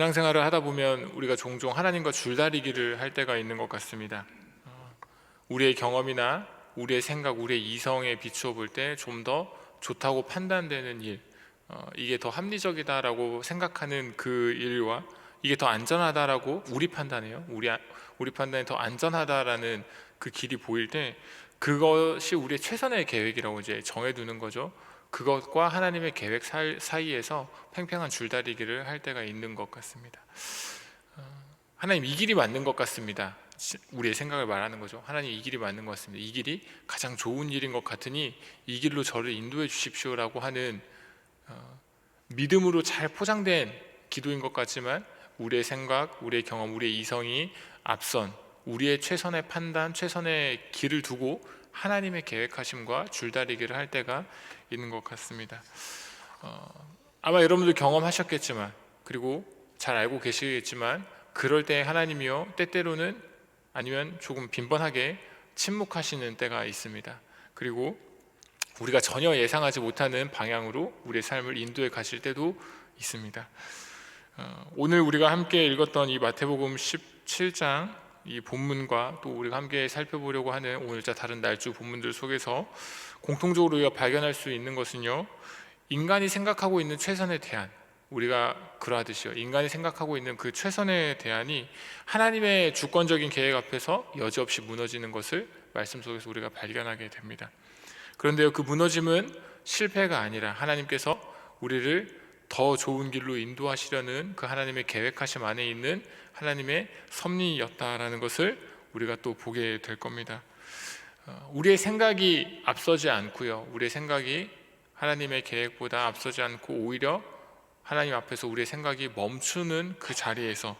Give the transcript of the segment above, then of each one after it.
신앙생활을 하다 보면 우리가 종종 하나님과 줄다리기를 할 때가 있는 것 같습니다. 어, 우리의 경험이나 우리의 생각, 우리의 이성에 비추어 볼 때 좀 더 좋다고 판단되는 일, 어, 이게 더 합리적이다라고 생각하는 그 일과 이게 더 안전하다라고 우리 판단해요. 우리 아- 우리 판단이 더 안전하다라는 그 길이 보일 때 그것이 우리의 최선의 계획이라고 이제 정해두는 거죠. 그것과 하나님의 계획 사- 사이에서 팽팽한 줄다리기를 할 때가 있는 것 같습니다. 어, 하나님 이 길이 맞는 것 같습니다. 시- 우리의 생각을 말하는 거죠. 하나님 이 길이 맞는 것 같습니다. 이 길이 가장 좋은 일인 것 같으니 이 길로 저를 인도해 주십시오라고 하는 어, 믿음으로 잘 포장된 기도인 것 같지만 우리의 생각, 우리의 경험, 우리의 이성이 앞선 우리의 최선의 판단, 최선의 길을 두고 하나님의 계획하심과 줄다리기를 할 때가 있는 것 같습니다. 어, 아마 여러분들 경험하셨겠지만 그리고 잘 알고 계시겠지만 그럴 때 하나님이요 때때로는 아니면 조금 빈번하게 침묵하시는 때가 있습니다. 그리고 우리가 전혀 예상하지 못하는 방향으로 우리의 삶을 인도해 가실 때도 있습니다. 어, 오늘 우리가 함께 읽었던 이 마태복음 17장 이 본문과 또 우리가 함께 살펴보려고 하는 오늘자 다른 날주 본문들 속에서 공통적으로 우리가 발견할 수 있는 것은요. 인간이 생각하고 있는 최선의 대안 우리가 그러하듯이요. 인간이 생각하고 있는 그 최선의 대안이 하나님의 주권적인 계획 앞에서 여지없이 무너지는 것을 말씀 속에서 우리가 발견하게 됩니다. 그런데요, 그 무너짐은 실패가 아니라 하나님께서 우리를 더 좋은 길로 인도하시려는 그 하나님의 계획하심 안에 있는 하나님의 섭리였다라는 것을 우리가 또 보게 될 겁니다. 어, 우리의 생각이 앞서지 않고요, 우리의 생각이 하나님의 계획보다 앞서지 않고 오히려 하나님 앞에서 우리의 생각이 멈추는 그 자리에서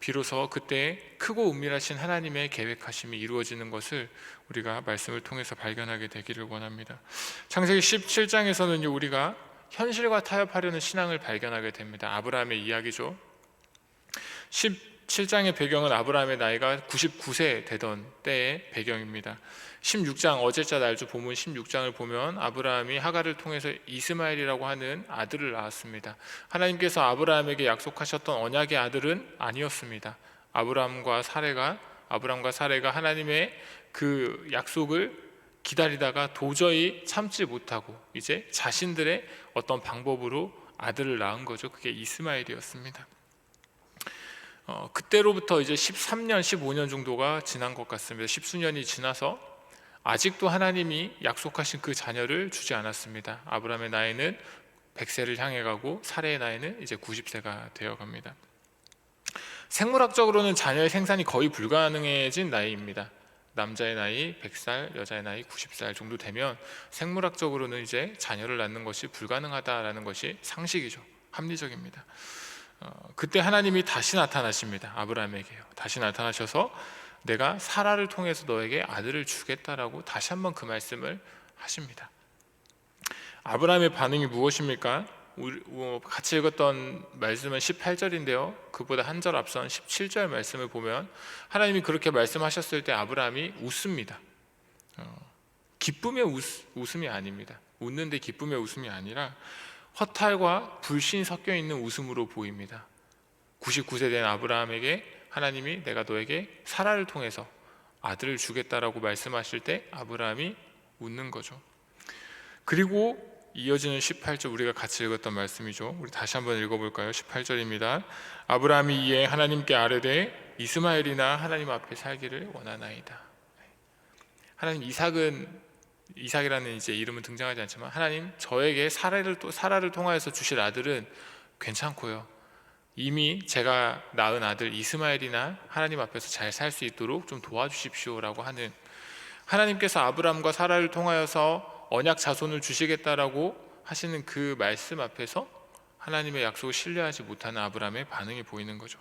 비로소 그때 크고 은밀하신 하나님의 계획하심이 이루어지는 것을 우리가 말씀을 통해서 발견하게 되기를 원합니다. 창세기 17장에서는 우리가 현실과 타협하려는 신앙을 발견하게 됩니다. 아브라함의 이야기죠. 17장의 배경은 아브라함의 나이가 99세 되던 때의 배경입니다. 16장 어제자 날주 본문 16장을 보면 아브라함이 하가를 통해서 이스마엘이라고 하는 아들을 낳았습니다. 하나님께서 아브라함에게 약속하셨던 언약의 아들은 아니었습니다. 아브라함과 사레가 아브라함과 사레가 하나님의 그 약속을 기다리다가 도저히 참지 못하고 이제 자신들의 어떤 방법으로 아들을 낳은 거죠. 그게 이스마엘이었습니다. 어, 그때로부터 이제 13년, 15년 정도가 지난 것 같습니다. 십수년이 지나서 아직도 하나님이 약속하신 그 자녀를 주지 않았습니다. 아브라함의 나이는 100세를 향해 가고 사레의 나이는 이제 90세가 되어 갑니다. 생물학적으로는 자녀의 생산이 거의 불가능해진 나이입니다. 남자의 나이 100살, 여자의 나이 90살 정도 되면 생물학적으로는 이제 자녀를 낳는 것이 불가능하다라는 것이 상식이죠. 합리적입니다. 어, 그때 하나님이 다시 나타나십니다. 아브라함에게요. 다시 나타나셔서 내가 사라를 통해서 너에게 아들을 주겠다라고 다시 한번 그 말씀을 하십니다. 아브라함의 반응이 무엇입니까? 어, 같이 읽었던 말씀은 18절인데요. 그보다 한 절 앞선 17절 말씀을 보면 하나님이 그렇게 말씀하셨을 때 아브라함이 웃습니다. 어, 기쁨의 웃, 웃음이 아닙니다. 웃는데 기쁨의 웃음이 아니라 허탈과 불신이 섞여 있는 웃음으로 보입니다. 99세 된 아브라함에게 하나님이 내가 너에게 사라를 통해서 아들을 주겠다라고 말씀하실 때 아브라함이 웃는 거죠. 그리고 이어지는 18절 우리가 같이 읽었던 말씀이죠. 우리 다시 한번 읽어볼까요? 18절입니다. 아브라함이 이에 하나님께 아뢰되 이스마엘이나 하나님 앞에 살기를 원하나이다. 하나님 이삭은 이삭이라는 이제 이름은 등장하지 않지만 하나님 저에게 사라를 또 사라를 통하여서 주실 아들은 괜찮고요. 이미 제가 낳은 아들 이스마엘이나 하나님 앞에서 잘 살 수 있도록 좀 도와주십시오라고 하는 하나님께서 아브람과 사라를 통하여서 언약 자손을 주시겠다라고 하시는 그 말씀 앞에서 하나님의 약속을 신뢰하지 못하는 아브람의 반응이 보이는 거죠.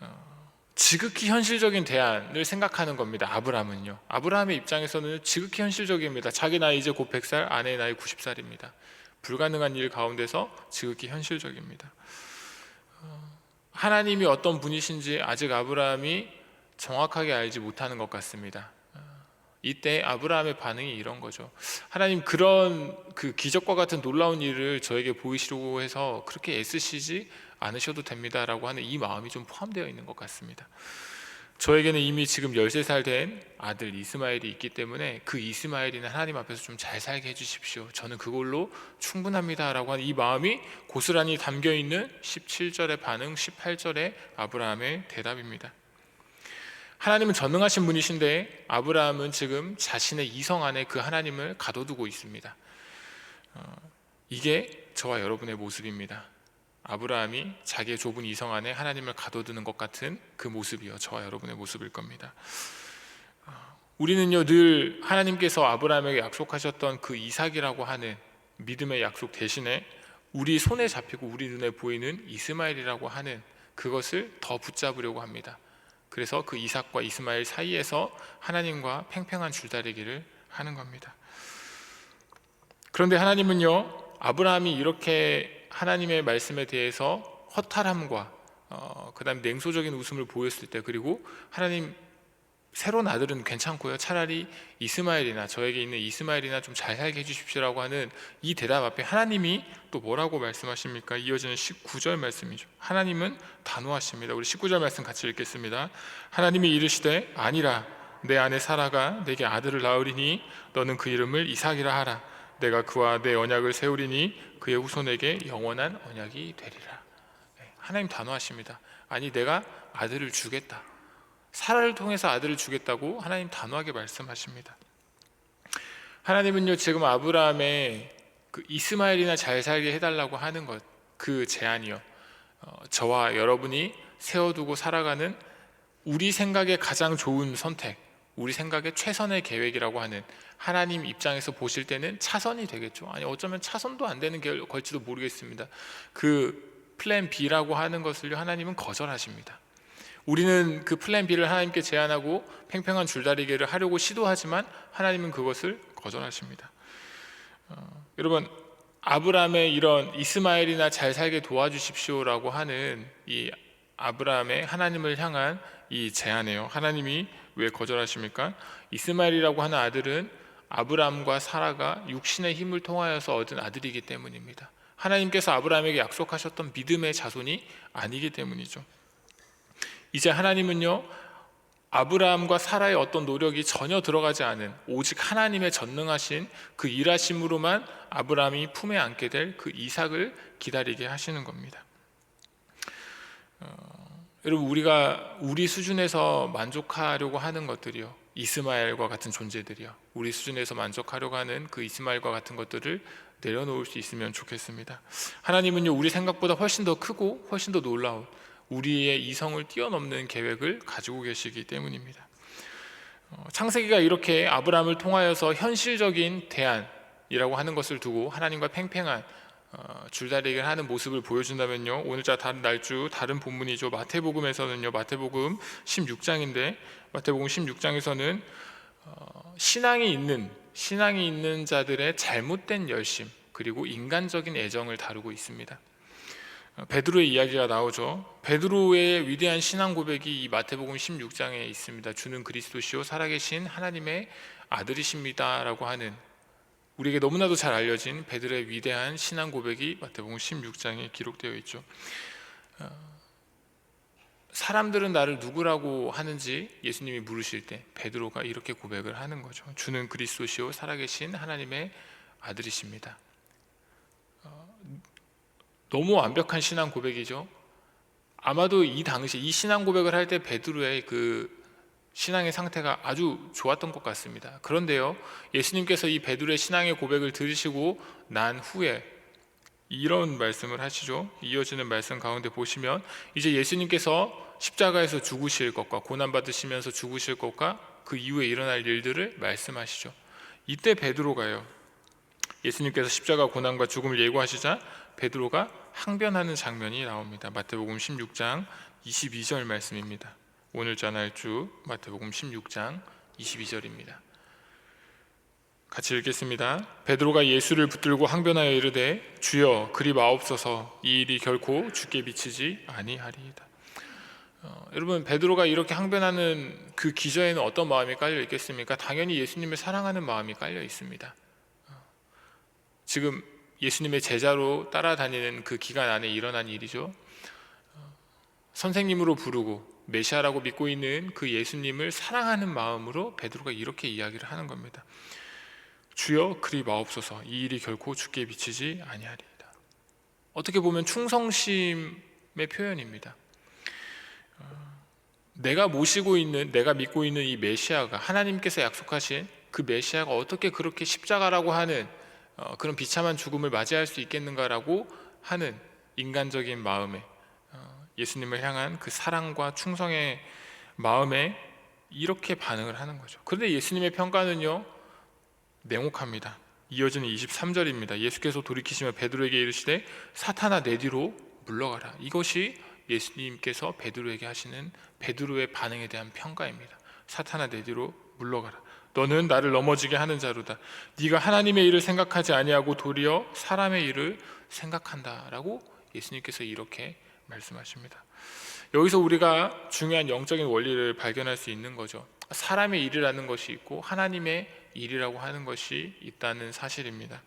어, 지극히 현실적인 대안을 생각하는 겁니다. 아브람은요. 아브라함의 입장에서는 지극히 현실적입니다. 자기 나이 이제 곧 100살, 아내의 나이 90살입니다. 불가능한 일 가운데서 지극히 현실적입니다. 어, 하나님이 어떤 분이신지 아직 아브라함이 정확하게 알지 못하는 것 같습니다. 어, 이때 아브라함의 반응이 이런 거죠. 하나님 그런 그 기적과 같은 놀라운 일을 저에게 보이시려고 해서 그렇게 애쓰시지 않으셔도 됩니다라고 하는 이 마음이 좀 포함되어 있는 것 같습니다. 저에게는 이미 지금 13살 된 아들 이스마엘이 있기 때문에 그 이스마엘이는 하나님 앞에서 좀 잘 살게 해주십시오. 저는 그걸로 충분합니다 라고 하는 이 마음이 고스란히 담겨 있는 17절의 반응, 18절의 아브라함의 대답입니다. 하나님은 전능하신 분이신데 아브라함은 지금 자신의 이성 안에 그 하나님을 가둬두고 있습니다. 어, 이게 저와 여러분의 모습입니다. 아브라함이 자기의 좁은 이성 안에 하나님을 가둬두는 것 같은 그 모습이요 저와 여러분의 모습일 겁니다. 어, 우리는요 늘 하나님께서 아브라함에게 약속하셨던 그 이삭이라고 하는 믿음의 약속 대신에 우리 손에 잡히고 우리 눈에 보이는 이스마엘이라고 하는 그것을 더 붙잡으려고 합니다. 그래서 그 이삭과 이스마엘 사이에서 하나님과 팽팽한 줄다리기를 하는 겁니다. 그런데 하나님은요 아브라함이 이렇게 하나님의 말씀에 대해서 허탈함과 어, 그다음 냉소적인 웃음을 보였을 때 그리고 하나님 새로운 아들은 괜찮고요. 차라리 이스마엘이나 저에게 있는 이스마엘이나 좀 잘 살게 해주십시오라고 하는 이 대답 앞에 하나님이 또 뭐라고 말씀하십니까? 이어지는 19절 말씀이죠. 하나님은 단호하십니다. 우리 19절 말씀 같이 읽겠습니다. 하나님이 이르시되 아니라 내 아내 사라가 내게 아들을 낳으리니 너는 그 이름을 이삭이라 하라. 내가 그와 내 언약을 세우리니 그의 후손에게 영원한 언약이 되리라. 네, 하나님 단호하십니다. 아니 내가 아들을 주겠다. 사라를 통해서 아들을 주겠다고 하나님 단호하게 말씀하십니다. 하나님은요 지금 아브라함의 그 이스마엘이나 잘 살게 해달라고 하는 것 그 제안이요 어, 저와 여러분이 세워두고 살아가는 우리 생각에 가장 좋은 선택, 우리 생각에 최선의 계획이라고 하는 하나님 입장에서 보실 때는 차선이 되겠죠. 아니 어쩌면 차선도 안 되는 게 걸지도 모르겠습니다. 그 플랜 B라고 하는 것을 하나님은 거절하십니다. 우리는 그 플랜 B를 하나님께 제안하고 팽팽한 줄다리기를 하려고 시도하지만 하나님은 그것을 거절하십니다. 어, 여러분 아브라함의 이런 이스마엘이나 잘 살게 도와주십시오라고 하는 이 아브라함의 하나님을 향한 이 제안이에요. 하나님이 왜 거절하십니까? 이스마엘이라고 하는 아들은 아브라함과 사라가 육신의 힘을 통하여서 얻은 아들이기 때문입니다. 하나님께서 아브라함에게 약속하셨던 믿음의 자손이 아니기 때문이죠. 이제 하나님은요 아브라함과 사라의 어떤 노력이 전혀 들어가지 않은 오직 하나님의 전능하신 그 일하심으로만 아브라함이 품에 안게 될 그 이삭을 기다리게 하시는 겁니다. 어, 여러분 우리가 우리 수준에서 만족하려고 하는 것들이요 이스마엘과 같은 존재들이요 우리 수준에서 만족하려고 하는 그 이스마엘과 같은 것들을 내려놓을 수 있으면 좋겠습니다. 하나님은요 우리 생각보다 훨씬 더 크고 훨씬 더 놀라운 우리의 이성을 뛰어넘는 계획을 가지고 계시기 때문입니다. 어, 창세기가 이렇게 아브라함을 통하여서 현실적인 대안이라고 하는 것을 두고 하나님과 팽팽한 어, 줄다리기를 하는 모습을 보여준다면요 오늘자 다른 날주 다른 본문이죠 마태복음에서는요 마태복음 16장인데 마태복음 16장에서는 어, 신앙이 있는 신앙이 있는 자들의 잘못된 열심 그리고 인간적인 애정을 다루고 있습니다. 베드로의 이야기가 나오죠. 베드로의 위대한 신앙 고백이 이 마태복음 16장에 있습니다. 주는 그리스도시요 살아계신 하나님의 아들이십니다라고 하는 우리에게 너무나도 잘 알려진 베드로의 위대한 신앙 고백이 마태복음 16장에 기록되어 있죠. 어, 사람들은 나를 누구라고 하는지 예수님이 물으실 때 베드로가 이렇게 고백을 하는 거죠. 주는 그리스도시요 살아계신 하나님의 아들이십니다. 너무 완벽한 신앙 고백이죠. 아마도 이 당시 이 신앙 고백을 할 때 베드로의 그 신앙의 상태가 아주 좋았던 것 같습니다. 그런데요, 예수님께서 이 베드로의 신앙의 고백을 들으시고 난 후에 이런 말씀을 하시죠. 이어지는 말씀 가운데 보시면 이제 예수님께서 십자가에서 죽으실 것과 고난 받으시면서 죽으실 것과 그 이후에 일어날 일들을 말씀하시죠. 이때 베드로가요. 예수님께서 십자가 고난과 죽음을 예고하시자 베드로가 항변하는 장면이 나옵니다. 마태복음 16장 22절 말씀입니다. 오늘자 날주 마태복음 16장 22절입니다. 같이 읽겠습니다. 베드로가 예수를 붙들고 항변하여 이르되 주여 그리 마옵소서 이 일이 결코 죽게 미치지 아니하리이다. 어, 여러분 베드로가 이렇게 항변하는 그 기저에는 어떤 마음이 깔려 있겠습니까? 당연히 예수님을 사랑하는 마음이 깔려 있습니다. 어, 지금 예수님의 제자로 따라다니는 그 기간 안에 일어난 일이죠. 어, 선생님으로 부르고 메시아라고 믿고 있는 그 예수님을 사랑하는 마음으로 베드로가 이렇게 이야기를 하는 겁니다. 주여 그리 마옵소서 이 일이 결코 죽게 비치지 아니하리이다. 어떻게 보면 충성심의 표현입니다. 어, 내가 모시고 있는 내가 믿고 있는 이 메시아가 하나님께서 약속하신 그 메시아가 어떻게 그렇게 십자가라고 하는 어, 그런 비참한 죽음을 맞이할 수 있겠는가라고 하는 인간적인 마음에 어, 예수님을 향한 그 사랑과 충성의 마음에 이렇게 반응을 하는 거죠. 그런데 예수님의 평가는요 냉혹합니다. 이어지는 23절입니다. 예수께서 돌이키시며 베드로에게 이르시되 사탄아 내 뒤로 물러가라. 이것이 예수님께서 베드로에게 하시는 베드로의 반응에 대한 평가입니다. 사탄아 내 뒤로 물러가라. 너는 나를 넘어지게 하는 자로다. 네가 하나님의 일을 생각하지 아니하고 도리어 사람의 일을 생각한다라고 예수님께서 이렇게 말씀하십니다. 여기서 우리가 중요한 영적인 원리를 발견할 수 있는 거죠. 사람의 일이라는 것이 있고 하나님의 일이라고 하는 것이 있다는 사실입니다.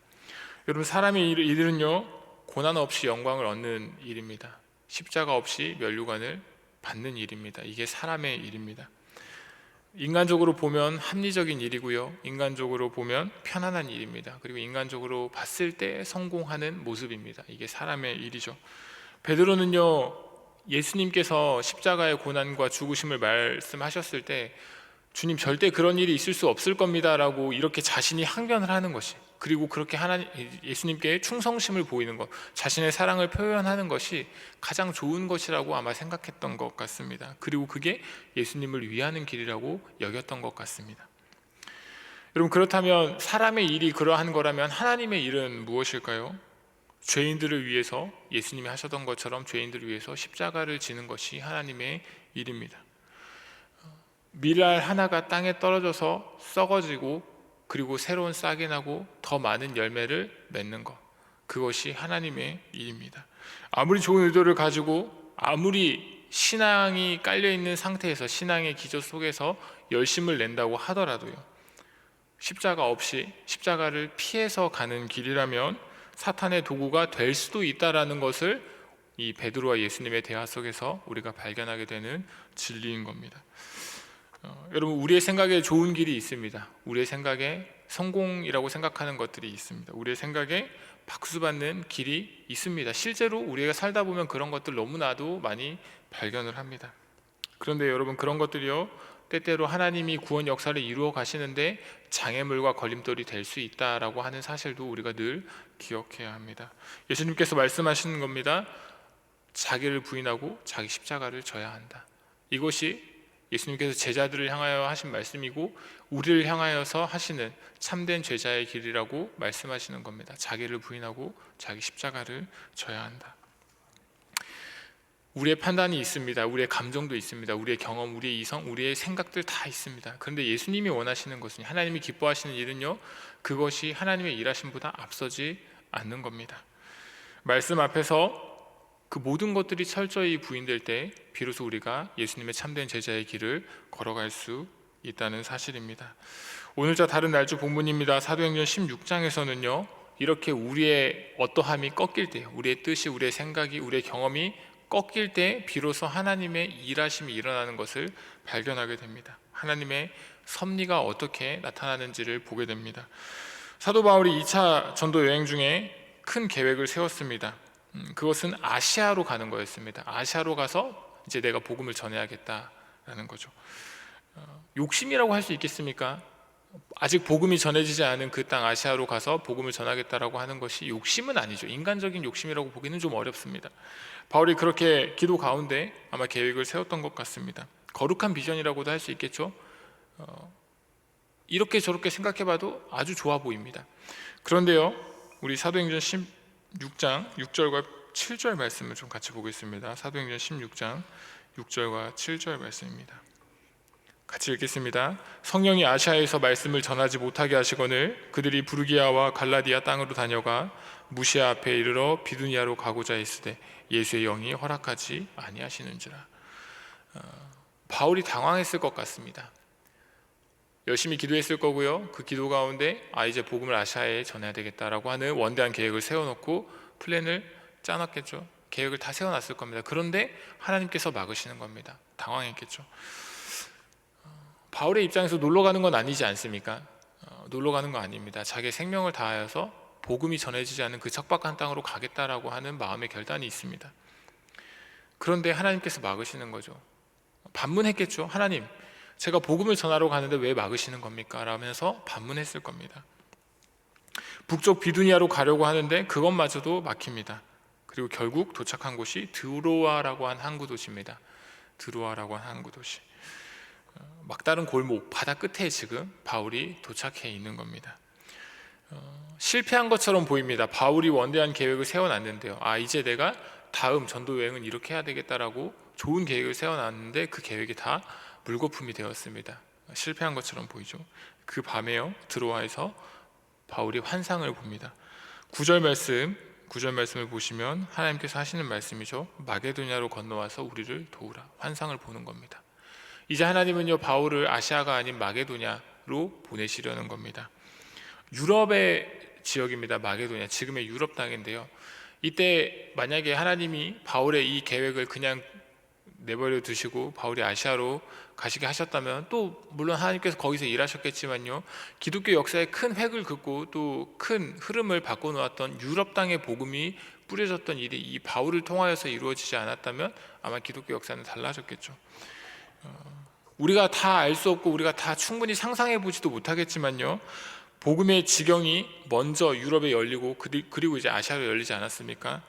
여러분 사람의 일, 일은요 고난 없이 영광을 얻는 일입니다. 십자가 없이 면류관을 받는 일입니다. 이게 사람의 일입니다. 인간적으로 보면 합리적인 일이고요. 인간적으로 보면 편안한 일입니다. 그리고 인간적으로 봤을 때 성공하는 모습입니다. 이게 사람의 일이죠. 베드로는요. 예수님께서 십자가의 고난과 죽으심을 말씀하셨을 때 주님 절대 그런 일이 있을 수 없을 겁니다라고 이렇게 자신이 항변을 하는 것이 그리고 그렇게 하나님 예수님께 충성심을 보이는 것, 자신의 사랑을 표현하는 것이 가장 좋은 것이라고 아마 생각했던 것 같습니다. 그리고 그게 예수님을 위하는 길이라고 여겼던 것 같습니다. 여러분 그렇다면 사람의 일이 그러한 거라면 하나님의 일은 무엇일까요? 죄인들을 위해서 예수님이 하셨던 것처럼 죄인들을 위해서 십자가를 지는 것이 하나님의 일입니다. 밀알 하나가 땅에 떨어져서 썩어지고 그리고 새로운 싹이 나고 더 많은 열매를 맺는 것 그것이 하나님의 일입니다. 아무리 좋은 의도를 가지고 아무리 신앙이 깔려 있는 상태에서 신앙의 기조 속에서 열심을 낸다고 하더라도요. 십자가 없이 십자가를 피해서 가는 길이라면 사탄의 도구가 될 수도 있다라는 것을 이 베드로와 예수님의 대화 속에서 우리가 발견하게 되는 진리인 겁니다. 어, 여러분 우리의 생각에 좋은 길이 있습니다. 우리의 생각에 성공이라고 생각하는 것들이 있습니다. 우리의 생각에 박수받는 길이 있습니다. 실제로 우리가 살다 보면 그런 것들 너무나도 많이 발견을 합니다. 그런데 여러분 그런 것들이요 때때로 하나님이 구원 역사를 이루어 가시는데 장애물과 걸림돌이 될 수 있다라고 하는 사실도 우리가 늘 기억해야 합니다. 예수님께서 말씀하시는 겁니다. 자기를 부인하고 자기 십자가를 져야 한다. 이것이 예수님께서 제자들을 향하여 하신 말씀이고 우리를 향하여서 하시는 참된 제자의 길이라고 말씀하시는 겁니다. 자기를 부인하고 자기 십자가를 져야 한다. 우리의 판단이 있습니다. 우리의 감정도 있습니다. 우리의 경험, 우리의 이성, 우리의 생각들 다 있습니다. 그런데 예수님이 원하시는 것은 하나님이 기뻐하시는 일은요. 그것이 하나님의 일하심보다 앞서지 않는 겁니다. 말씀 앞에서 그 모든 것들이 철저히 부인될 때 비로소 우리가 예수님의 참된 제자의 길을 걸어갈 수 있다는 사실입니다. 오늘자 다른 날주 본문입니다. 사도행전 16장에서는요. 이렇게 우리의 어떠함이 꺾일 때, 우리의 뜻이, 우리의 생각이, 우리의 경험이 꺾일 때 비로소 하나님의 일하심이 일어나는 것을 발견하게 됩니다. 하나님의 섭리가 어떻게 나타나는지를 보게 됩니다. 사도 바울이 2차 전도 여행 중에 큰 계획을 세웠습니다. 음, 그것은 아시아로 가는 거였습니다. 아시아로 가서 이제 내가 복음을 전해야겠다라는 거죠. 어, 욕심이라고 할 수 있겠습니까? 아직 복음이 전해지지 않은 그 땅 아시아로 가서 복음을 전하겠다라고 하는 것이 욕심은 아니죠. 인간적인 욕심이라고 보기는 좀 어렵습니다. 바울이 그렇게 기도 가운데 아마 계획을 세웠던 것 같습니다. 거룩한 비전이라고도 할 수 있겠죠. 어, 이렇게 저렇게 생각해봐도 아주 좋아 보입니다. 그런데요, 우리 사도행전 6장 6절과 7절 말씀을 좀 같이 보겠습니다. 사도행전 16장 6절과 7절 말씀입니다. 같이 읽겠습니다. 성령이 아시아에서 말씀을 전하지 못하게 하시거늘 그들이 부르기아와 갈라디아 땅으로 다녀가 무시아 앞에 이르러 비두니아로 가고자 했으되 예수의 영이 허락하지 아니하시는지라. 어, 바울이 당황했을 것 같습니다. 열심히 기도했을 거고요. 그 기도 가운데 아 이제 복음을 아시아에 전해야 되겠다라고 하는 원대한 계획을 세워놓고 플랜을 짜놨겠죠. 계획을 다 세워놨을 겁니다. 그런데 하나님께서 막으시는 겁니다. 당황했겠죠. 어, 바울의 입장에서 놀러 가는 건 아니지 않습니까? 어, 놀러 가는 거 아닙니다. 자기 생명을 다하여서 복음이 전해지지 않은 그 척박한 땅으로 가겠다라고 하는 마음의 결단이 있습니다. 그런데 하나님께서 막으시는 거죠. 반문했겠죠. 하나님, 제가 복음을 전하러 가는데 왜 막으시는 겁니까? 라면서 반문했을 겁니다. 북쪽 비두니아로 가려고 하는데 그것마저도 막힙니다. 그리고 결국 도착한 곳이 드로아라고 한 항구 도시입니다. 드로아라고 한 항구 도시. 어, 막다른 골목 바다 끝에 지금 바울이 도착해 있는 겁니다. 어, 실패한 것처럼 보입니다. 바울이 원대한 계획을 세워놨는데요. 아 이제 내가 다음 전도 여행은 이렇게 해야 되겠다라고 좋은 계획을 세워놨는데 그 계획이 다 물거품이 되었습니다. 실패한 것처럼 보이죠. 그 밤에요 드로아에서 바울이 환상을 봅니다. 구절 말씀 구절 말씀을 보시면 하나님께서 하시는 말씀이죠. 마게도냐로 건너와서 우리를 도우라. 환상을 보는 겁니다. 이제 하나님은요 바울을 아시아가 아닌 마게도냐로 보내시려는 겁니다. 유럽의 지역입니다. 마게도냐 지금의 유럽 땅인데요. 이때 만약에 하나님이 바울의 이 계획을 그냥 내버려 두시고 바울이 아시아로 가시게 하셨다면 또 물론 하나님께서 거기서 일하셨겠지만요 기독교 역사에 큰 획을 긋고 또 큰 흐름을 바꿔놓았던 유럽 땅의 복음이 뿌려졌던 일이 이 바울을 통하여서 이루어지지 않았다면 아마 기독교 역사는 달라졌겠죠. 어, 우리가 다 알 수 없고 우리가 다 충분히 상상해 보지도 못하겠지만요 복음의 지경이 먼저 유럽에 열리고 그리고 이제 아시아로 열리지 않았습니까?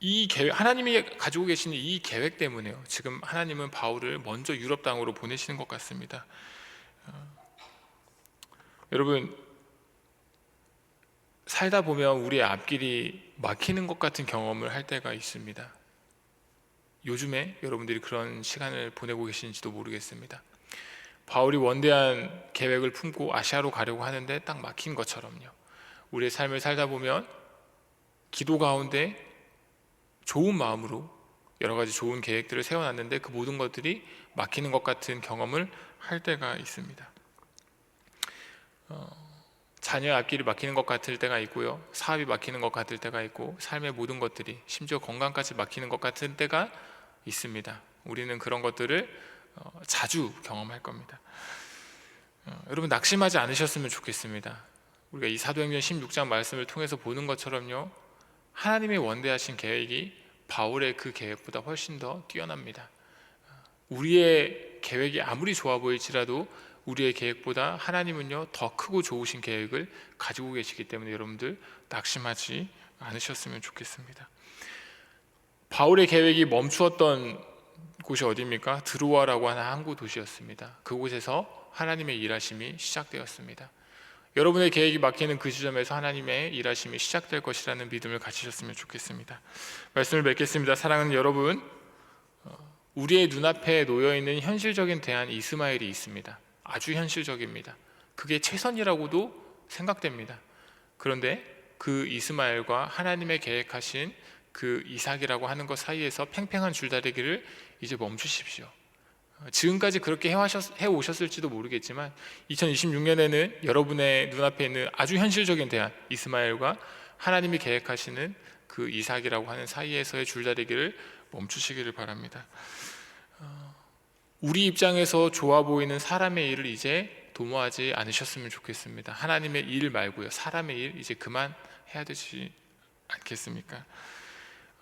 이 계획 하나님이 가지고 계시는 이 계획 때문에요. 지금 하나님은 바울을 먼저 유럽 땅으로 보내시는 것 같습니다. 어, 여러분 살다 보면 우리의 앞길이 막히는 것 같은 경험을 할 때가 있습니다. 요즘에 여러분들이 그런 시간을 보내고 계신지도 모르겠습니다. 바울이 원대한 계획을 품고 아시아로 가려고 하는데 딱 막힌 것처럼요. 우리의 삶을 살다 보면 기도 가운데 좋은 마음으로 여러 가지 좋은 계획들을 세워놨는데 그 모든 것들이 막히는 것 같은 경험을 할 때가 있습니다. 어, 자녀의 앞길이 막히는 것 같을 때가 있고요, 사업이 막히는 것 같을 때가 있고, 삶의 모든 것들이 심지어 건강까지 막히는 것 같은 때가 있습니다. 우리는 그런 것들을 어, 자주 경험할 겁니다. 어, 여러분 낙심하지 않으셨으면 좋겠습니다. 우리가 이 사도행전 16장 말씀을 통해서 보는 것처럼요. 하나님의 원대하신 계획이 바울의 그 계획보다 훨씬 더 뛰어납니다. 우리의 계획이 아무리 좋아 보일지라도 우리의 계획보다 하나님은요 더 크고 좋으신 계획을 가지고 계시기 때문에 여러분들 낙심하지 않으셨으면 좋겠습니다. 바울의 계획이 멈추었던 곳이 어디입니까? 드로아라고 하는 항구 도시였습니다. 그곳에서 하나님의 일하심이 시작되었습니다. 여러분의 계획이 막히는 그 지점에서 하나님의 일하심이 시작될 것이라는 믿음을 가지셨으면 좋겠습니다. 말씀을 맺겠습니다. 사랑하는 여러분, 어, 우리의 눈앞에 놓여 있는 현실적인 대안 이스마엘이 있습니다. 아주 현실적입니다. 그게 최선이라고도 생각됩니다. 그런데 그 이스마엘과 하나님의 계획하신 그 이삭이라고 하는 것 사이에서 팽팽한 줄다리기를 이제 멈추십시오. 지금까지 그렇게 해 오셨을지도 모르겠지만 2026년에는 여러분의 눈앞에 있는 아주 현실적인 대안 이스마엘과 하나님이 계획하시는 그 이삭이라고 하는 사이에서의 줄다리기를 멈추시기를 바랍니다. 어, 우리 입장에서 좋아 보이는 사람의 일을 이제 도모하지 않으셨으면 좋겠습니다. 하나님의 일 말고요. 사람의 일 이제 그만 해야 되지 않겠습니까?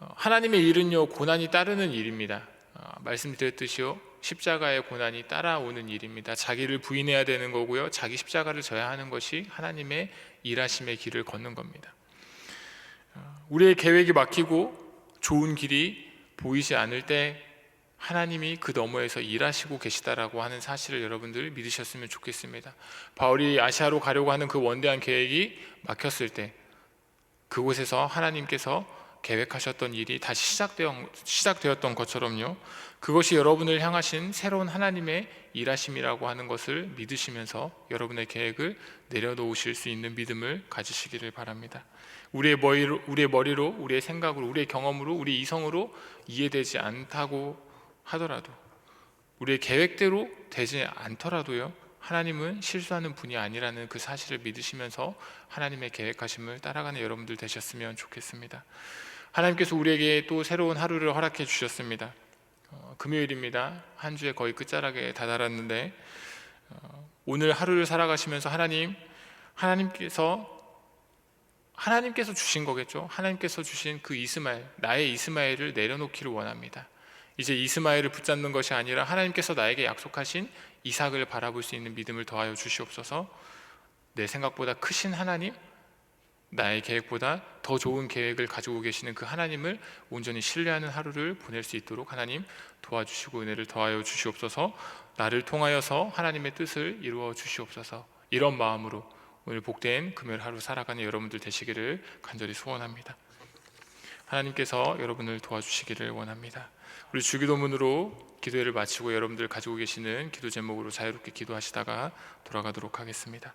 어, 하나님의 일은요 고난이 따르는 일입니다. 어, 말씀드렸듯이요 십자가의 고난이 따라오는 일입니다. 자기를 부인해야 되는 거고요. 자기 십자가를 져야 하는 것이 하나님의 일하심의 길을 걷는 겁니다. 어, 우리의 계획이 막히고 좋은 길이 보이지 않을 때 하나님이 그 너머에서 일하시고 계시다라고 하는 사실을 여러분들 믿으셨으면 좋겠습니다. 바울이 아시아로 가려고 하는 그 원대한 계획이 막혔을 때 그곳에서 하나님께서 계획하셨던 일이 다시 시작되었, 시작되었던 것처럼요. 그것이 여러분을 향하신 새로운 하나님의 일하심이라고 하는 것을 믿으시면서 여러분의 계획을 내려놓으실 수 있는 믿음을 가지시기를 바랍니다. 우리의 머리로, 우리의 머리로, 우리의 생각으로, 우리의 경험으로, 우리 이성으로 이해되지 않다고 하더라도 우리의 계획대로 되지 않더라도요. 하나님은 실수하는 분이 아니라는 그 사실을 믿으시면서 하나님의 계획하심을 따라가는 여러분들 되셨으면 좋겠습니다. 하나님께서 우리에게 또 새로운 하루를 허락해 주셨습니다. 어, 금요일입니다. 한 주의 거의 끝자락에 다다랐는데 어, 오늘 하루를 살아가시면서 하나님 하나님께서 하나님께서 주신 거겠죠. 하나님께서 주신 그 이스마엘, 나의 이스마엘을 내려놓기를 원합니다. 이제 이스마엘을 붙잡는 것이 아니라 하나님께서 나에게 약속하신 이삭을 바라볼 수 있는 믿음을 더하여 주시옵소서. 내 생각보다 크신 하나님, 나의 계획보다 더 좋은 계획을 가지고 계시는 그 하나님을 온전히 신뢰하는 하루를 보낼 수 있도록 하나님 도와주시고 은혜를 더하여 주시옵소서. 나를 통하여서 하나님의 뜻을 이루어 주시옵소서. 이런 마음으로 오늘 복된 금요일 하루 살아가는 여러분들 되시기를 간절히 소원합니다. 하나님께서 여러분을 도와주시기를 원합니다. 우리 주기도문으로 기도회를 마치고 여러분들 가지고 계시는 기도 제목으로 자유롭게 기도하시다가 돌아가도록 하겠습니다.